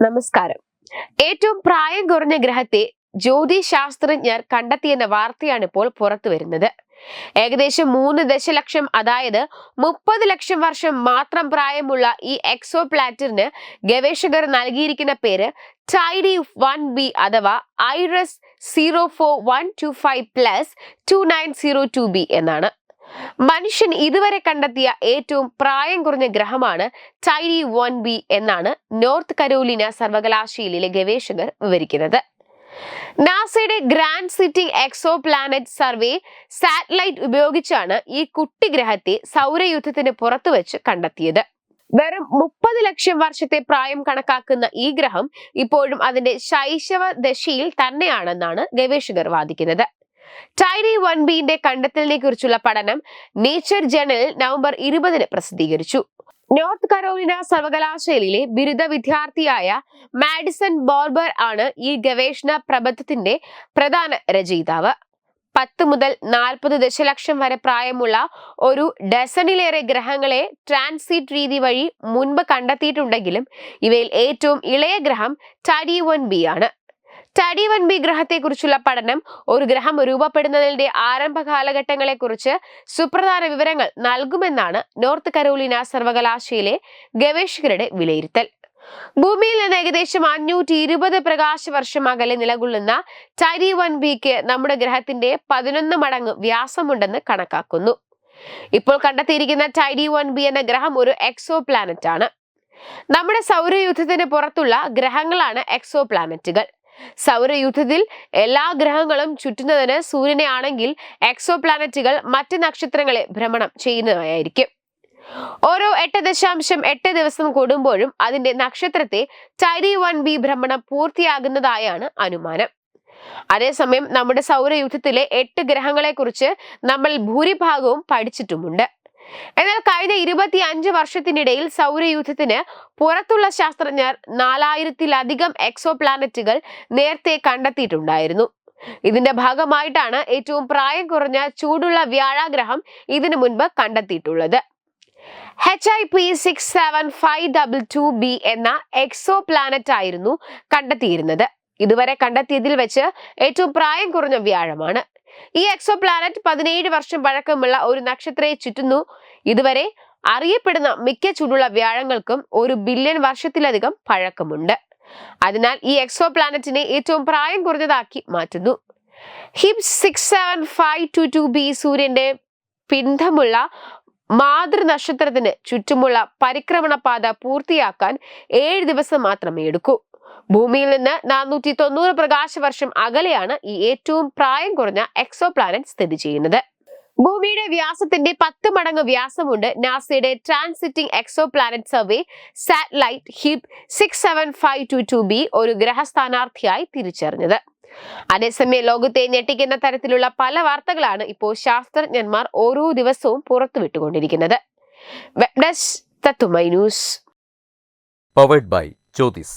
നമസ്കാരം. ഏറ്റവും പ്രായം കുറഞ്ഞ ഗ്രഹത്തെ ജ്യോതിശാസ്ത്രജ്ഞർ കണ്ടെത്തിയെന്ന വാർത്തയാണ് ഇപ്പോൾ പുറത്തു വരുന്നത്. ഏകദേശം മൂന്ന് ദശലക്ഷം അതായത് മുപ്പത് ലക്ഷം വർഷം മാത്രം പ്രായമുള്ള ഈ എക്സോ പ്ലാറ്റിന് ഗവേഷകർ നൽകിയിരിക്കുന്ന പേര് ടൈഡി വൺ ബി അഥവാ IRAS zero four one two five plus two nine zero two B എന്നാണ്. മനുഷ്യൻ ഇതുവരെ കണ്ടെത്തിയ ഏറ്റവും പ്രായം കുറഞ്ഞ ഗ്രഹമാണ് ടൈരി വൺ ബി എന്നാണ് നോർത്ത് കരോലിന സർവകലാശാലയിലെ ഗവേഷകർ വിവരിക്കുന്നത്. നാസയുടെ grand city exoplanet survey satellite ഉപയോഗിച്ചാണ് ഈ കുട്ടി ഗ്രഹത്തെ സൗരയുദ്ധത്തിന് പുറത്തു വെച്ച് കണ്ടെത്തിയത്. വെറും മുപ്പത് ലക്ഷം വർഷത്തെ പ്രായം കണക്കാക്കുന്ന ഈ ഗ്രഹം ഇപ്പോഴും അതിന്റെ ശൈശവ ദശയിൽ തന്നെയാണെന്നാണ് ഗവേഷകർ വാദിക്കുന്നത്. ടൈനി വൺ ബിന്റെ കണ്ടെത്തലിനെ കുറിച്ചുള്ള പഠനം നേച്ചർ ജേണൽ നവംബർ ഇരുപതിന് പ്രസിദ്ധീകരിച്ചു. നോർത്ത് കരോലിന സർവകലാശാലയിലെ ബിരുദ വിദ്യാർത്ഥിയായ മാഡിസൺ ബോർബർ ആണ് ഈ ഗവേഷണ പ്രബന്ധത്തിന്റെ പ്രധാന രചയിതാവ്. പത്ത് മുതൽ നാൽപ്പത് ദശലക്ഷം വരെ പ്രായമുള്ള ഒരു ഡസണിലേറെ ഗ്രഹങ്ങളെ ട്രാൻസിറ്റ് രീതി വഴി മുൻപ് കണ്ടെത്തിയിട്ടുണ്ടെങ്കിലും ഇവയിൽ ഏറ്റവും ഇളയ ഗ്രഹം ടഡി വൺ ബി ആണ്. ടഡി വൺ ബി ഗ്രഹത്തെക്കുറിച്ചുള്ള പഠനം ഒരു ഗ്രഹം രൂപപ്പെടുന്നതിന്റെ ആരംഭ കാലഘട്ടങ്ങളെക്കുറിച്ച് സുപ്രധാന വിവരങ്ങൾ നൽകുമെന്നാണ് നോർത്ത് കരോലിന സർവകലാശാലയിലെ ഗവേഷകരുടെ വിലയിരുത്തൽ. ഭൂമിയിൽ നിന്ന് ഏകദേശം അഞ്ഞൂറ്റി ഇരുപത് പ്രകാശ വർഷം അകലെ നിലകൊള്ളുന്ന ടൈരി വൺ ബിക്ക് നമ്മുടെ ഗ്രഹത്തിന്റെ പതിനൊന്ന് മടങ്ങ് വ്യാസമുണ്ടെന്ന് കണക്കാക്കുന്നു. ഇപ്പോൾ കണ്ടെത്തിയിരിക്കുന്ന ടൈഡി വൺ ബി എന്ന ഗ്രഹം ഒരു എക്സോ പ്ലാനറ്റ് ആണ്. നമ്മുടെ സൗരയൂഥത്തിന് പുറത്തുള്ള ഗ്രഹങ്ങളാണ് എക്സോ പ്ലാനറ്റുകൾ സൗരയൂഥത്തിൽ എല്ലാ ഗ്രഹങ്ങളും ചുറ്റുന്നതിന് സൂര്യനെ ആണെങ്കിൽ എക്സോ പ്ലാനറ്റുകൾ മറ്റ് നക്ഷത്രങ്ങളെ ഭ്രമണം ചെയ്യുന്നതായിരിക്കും. ഓരോ എട്ട് ദശാംശം എട്ട് ദിവസം കൂടുമ്പോഴും അതിന്റെ നക്ഷത്രത്തെ ടൈരി വൺ ബി ഭ്രമണം പൂർത്തിയാകുന്നതായാണ് അനുമാനം. അതേസമയം നമ്മുടെ സൗരയൂഥത്തിലെ എട്ട് ഗ്രഹങ്ങളെ കുറിച്ച് നമ്മൾ ഭൂരിഭാഗവും പഠിച്ചിട്ടുമുണ്ട്. എന്നാൽ കഴിഞ്ഞ ഇരുപത്തി അഞ്ച് വർഷത്തിനിടയിൽ സൗരയൂഥത്തിന് പുറത്തുള്ള ശാസ്ത്രജ്ഞർ നാലായിരത്തിലധികം എക്സോ പ്ലാനറ്റുകൾ നേരത്തെ കണ്ടെത്തിയിട്ടുണ്ടായിരുന്നു. ഇതിന്റെ ഭാഗമായിട്ടാണ് ഏറ്റവും പ്രായം കുറഞ്ഞ ചൂടുള്ള വ്യാഴാഗ്രഹം ഇതിനു മുൻപ് കണ്ടെത്തിയിട്ടുള്ളത്. H I P six seven five double two B എന്ന എക്സോ പ്ലാനറ്റ് ആയിരുന്നു കണ്ടെത്തിയിരുന്നത്. ഇതുവരെ കണ്ടെത്തിയതിൽ വെച്ച് ഏറ്റവും പ്രായം കുറഞ്ഞ വ്യാഴമാണ്. ഈ എക്സോ പ്ലാനറ്റ് പതിനേഴ് വർഷം പഴക്കമുള്ള ഒരു നക്ഷത്രയെ ചുറ്റുന്നു. ഇതുവരെ അറിയപ്പെടുന്ന മിക്ക ചൂടുള്ള വ്യാഴങ്ങൾക്കും ഒരു ബില്യൺ വർഷത്തിലധികം പഴക്കമുണ്ട്. അതിനാൽ ഈ എക്സോ പ്ലാനറ്റിനെ ഏറ്റവും പ്രായം കുറഞ്ഞതാക്കി മാറ്റുന്നു. Hips six seven five two two B സൂര്യന്റെ പിന്ധമുള്ള മാതൃ നക്ഷത്രത്തിന് ചുറ്റുമുള്ള പരിക്രമണ പാത പൂർത്തിയാക്കാൻ ഏഴ് ദിവസം മാത്രമേ എടുക്കൂ. ഭൂമിയിൽ നിന്ന് നാനൂറ്റി തൊണ്ണൂറ് പ്രകാശ വർഷം അകലെയാണ് ഈ ഏറ്റവും പ്രായം കുറഞ്ഞ എക്സോ പ്ലാനറ്റ് സ്ഥിതി ചെയ്യുന്നത്. ഭൂമിയുടെ വ്യാസത്തിന്റെ പത്ത് മടങ്ങ് വ്യാസമുണ്ട്. നാസയുടെ transiting exoplanet survey satellite HIP six seven five two two B ഒരു ഗ്രഹസ്ഥാനാർത്ഥിയായി തിരിച്ചറിഞ്ഞത്. അതേസമയം ലോകത്തെ ഞെട്ടിക്കുന്ന തരത്തിലുള്ള പല വാർത്തകളാണ് ഇപ്പോൾ ശാസ്ത്രജ്ഞന്മാർ ഓരോ ദിവസവും പുറത്തുവിട്ടുകൊണ്ടിരിക്കുന്നത് വെബ്ഡസ് തത്തുമൈ news powered by Jyothis